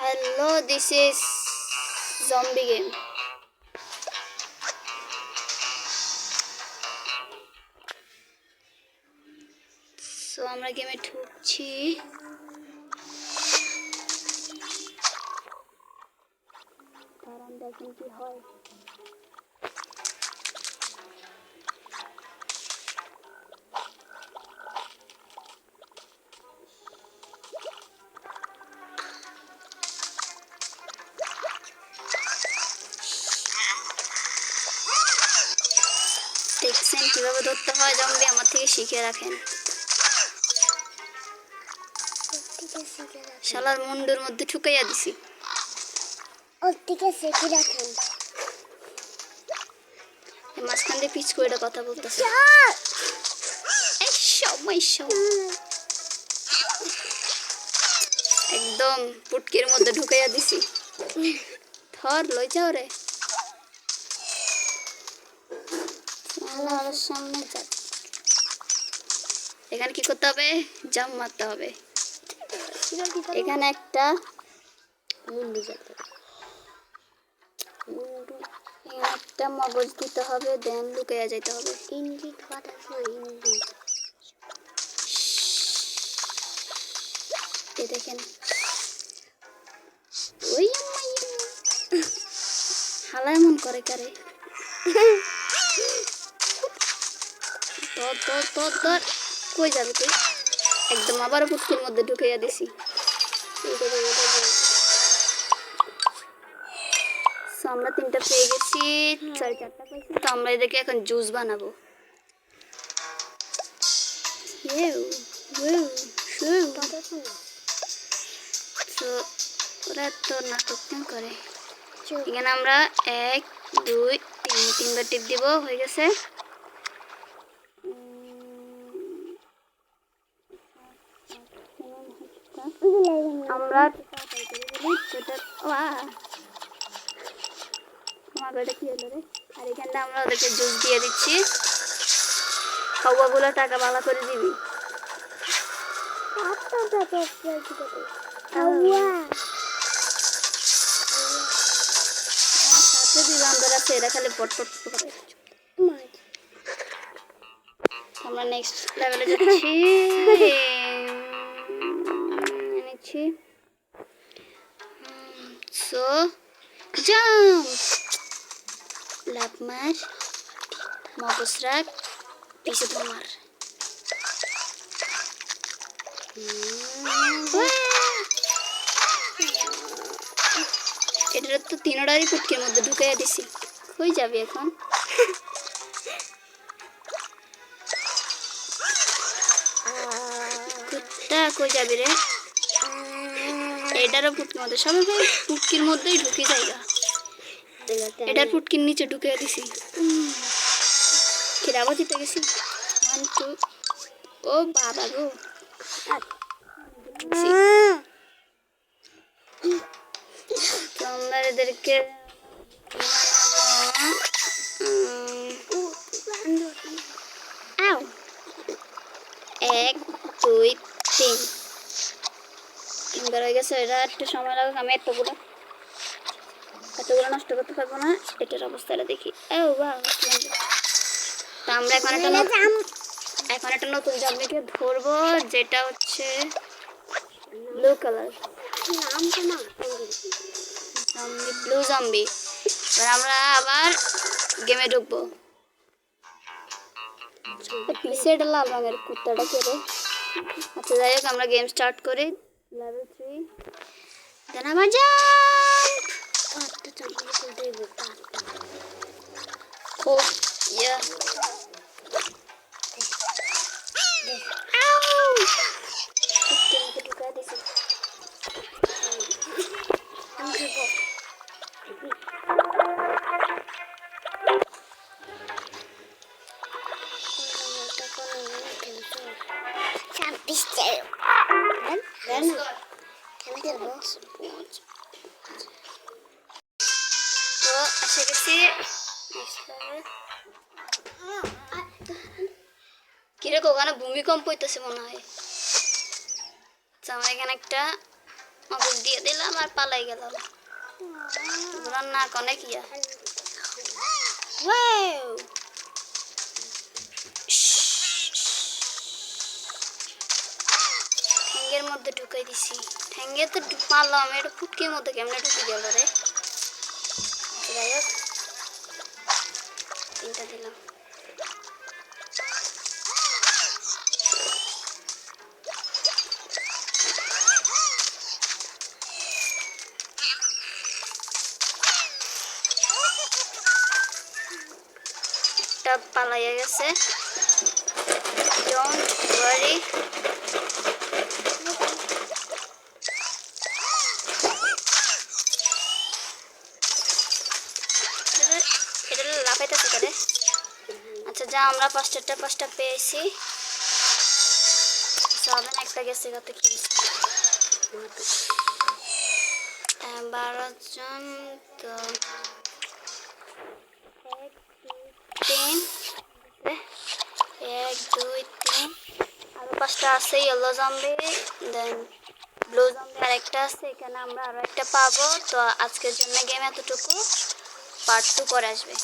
Hello, this is zombie game. So আমরা গেমে ঢুকছি কারণ দেখেন কি হয় দেখছেন কীভাবে ধরতে হয় জম্বি আমার থেকে শিখে রাখেন। শালার মুন্ডুর মধ্যে ঠুকাইয়া দিছি। ওর থেকে শিখে রাখেন। মাঝখান দিয়ে পিচ করে কথা বলতেছে। একদম পুটকির মধ্যে ঢুকাইয়া দিছি। ধর লই যাও রে। শালার সামনে এখানে কি করতে হবে? জাম মারতে হবে। এখানে একটা মুন্ডু যাতে এখানে একটা মগজ দিতে হবে দেন লুকাইয়া যেতে হবে। কথা শোন ইংলিশ এই দেখেন। ওই হালা এমন করে কারে। ধর ধর ধর ধর কই যাবে তুই? একদম আবারও পুটকির মধ্যে ঢুকাইয়া দিছি। আমরা তিনটা পেয়ে গেছি সাড়ে চারটা পাইছি তো আমরা এদেরকে এখন জুস বানাবো। ওরা তো নাটক কেন করে। এখানে আমরা এক দুই তিন তিনবার টিপ দিব হয়ে গেছে। আমরা আমার এটা কি হলো রে? আর এখানটা আমরা ওদেরকে জুস দিয়ে দিচ্ছি। খাওয়াগুলো টাকা ভালো করে দিবি। সাথে দিলাম সেরা খালি পট পট করে আমরা নেক্সট লেভেলে যাচ্ছি। এনেছি সো জাম্প লাভ মার মগজ রাখ পিছে তোমার এটা তো তিনোটারই কুটকির মধ্যে ঢুকাইয়া দিছি। কই যাবি এখন? কুত্তা কই যাবি রে? এটারও ফুটকির মধ্যে সবাই ফুটকির মধ্যেই ঢুকে যাইগা এটার ফুটকির নিচে ঢুকে দিছি। খিরাবো জিতে গেছি। ওয়ান টু ও বাবা গো। তো আমরা এদেরকে উম, আও এক দুই তিন হয়ে গেছে এটা একটু সময় লাগুক আমি এতগুলো এতগুলো নষ্ট করতে পারব না এটার অবস্থাটা দেখি। ও বা তা আমরা এখন একটা এখন একটা নতুন জম্বিকে ধরবো যেটা হচ্ছে ব্লু কালার ব্লু জম্বি এবার আমরা আবার গেমে ঢুকবো। পিসেটা লাল রঙের কুত্তাটা কেড়ে আচ্ছা যাই হোক আমরা গেম স্টার্ট করি। লেভেল থ্রি দেন আবার জাম্প পাঁচটা চামচ দেব পাঁচটা ও ইয়া level। কীরকম ওখানে ভূমিকম্প হইতেছে মনে হয়। আমরা এখানে একটা মগজ দিয়ে দিলাম আর পালাই গেলাম। রান্না কনে কিয়া ওয়াও ঠ্যাঙ্গের মধ্যে ঢুকাই দিছি। ঠ্যাঙ্গে তো মারলাম এটা ফুটকির মধ্যে কেমনে ঢুকে গেল রে? যাই হোক। তিনটা দিলাম একটা পালাইয়া গেছে ডোন্ট ওয়ারি এটা লাফাইতেছে করে আচ্ছা যা আমরা পাঁচটা পাঁচটা পেয়েছি। একটা গেছে কত কি বারো জন তো তিন, এক, দুই, তিন। আরও পাঁচটা আছে yellow zombie then blue zombie আর একটা আছে, এখানে আমরা আরও একটা পাবো। তো আজকের জন্য গেম এতটুকু। পার্ট টু পরে আসবে।